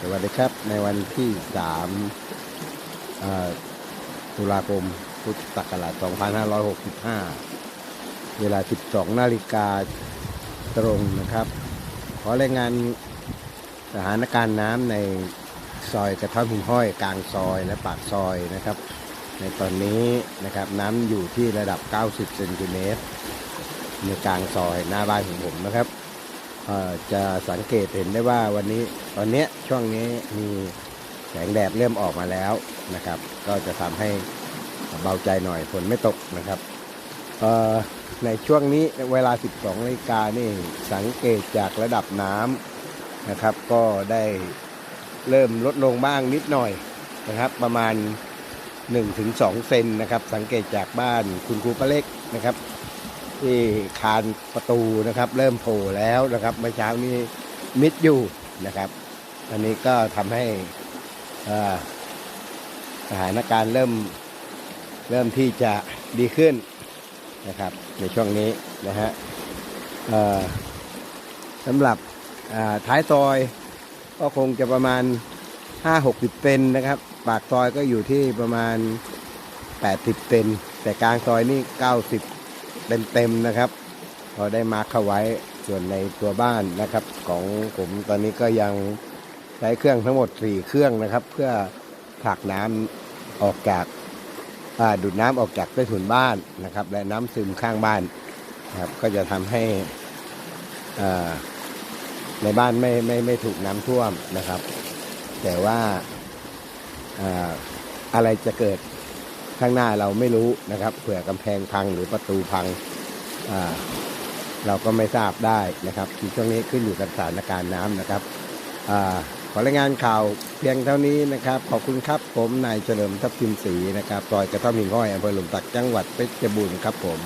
สวัสดีครับ ในวันที่3ตุลาคม พุทธศักราช 2565 เวลา 12 นาฬิกาตรงนะครับ ขอรายงานสถานการณ์น้ำในซอยกระท่อมหินห้อยกลางซอยและปากซอยนะครับ ในตอนนี้นะครับน้ำอยู่ที่ระดับ 90 เซนติเมตรในกลางซอยหน้าบ้านของผมนะครับ จะสังเกตเห็นได้ว่าวันนี้ตอนนี้ช่วงนี้มีแสงแดดเริ่มออกมาแล้วนะครับ ก็จะทำให้เบาใจหน่อยฝนไม่ตกนะครับในช่วงนี้เวลา 12นาฬิกานี่สังเกตจากระดับน้ำนะครับ ก็ได้เริ่มลดลงบ้างนิดหน่อยนะครับ ประมาณ 1-2 เซนนะครับ สังเกตจากบ้านคุณครูป้าเล็กนะครับ ที่คานประตูนะครับ เริ่มโผล่แล้วนะครับเมื่อเช้านี้มิดอยู่นะครับ อันนี้ก็ทำให้สถานการณ์เริ่มเริ่มที่จะดีขึ้นนะครับ ในช่วงนี้นะฮะสำหรับท้ายซอยก็คงจะประมาณ 5-60เซนนะครับ ปากซอยก็อยู่ที่ประมาณ 80เซนแต่กลางซอยนี่ 90 เต็มๆนะครับ พอได้มาร์คเข้าไว้ส่วนในตัวบ้านนะครับ ของผมตอนนี้ก็ยังใช้เครื่องทั้งหมด 4 เครื่องนะครับ เพื่อผลักน้ำออกจากดูดน้ำออกจากใต้ถุนบ้านนะครับ และน้ำซึมข้างบ้านนะครับ ก็จะทำให้ในบ้านไม่ไม่ไม่ถูกน้ำท่วมนะครับ แต่ว่าอะไรจะเกิด ข้างหน้าเราไม่รู้นะครับเผื่อกำแพงพังหรือประตูพังเราก็ไม่ทราบได้นะครับที่ช่วงนี้ขึ้นอยู่กับสถานการณ์น้ำนะครับอขอรายงานข่าวเพียงเท่านี้นะครับ ขอบคุณครับผมนายเฉลิมทัพทิมศรีนะครับซอยกระท่อมหิ่งห้อยอำเภอหลุมตักจังหวัดเพชรบูรณ์ครับผม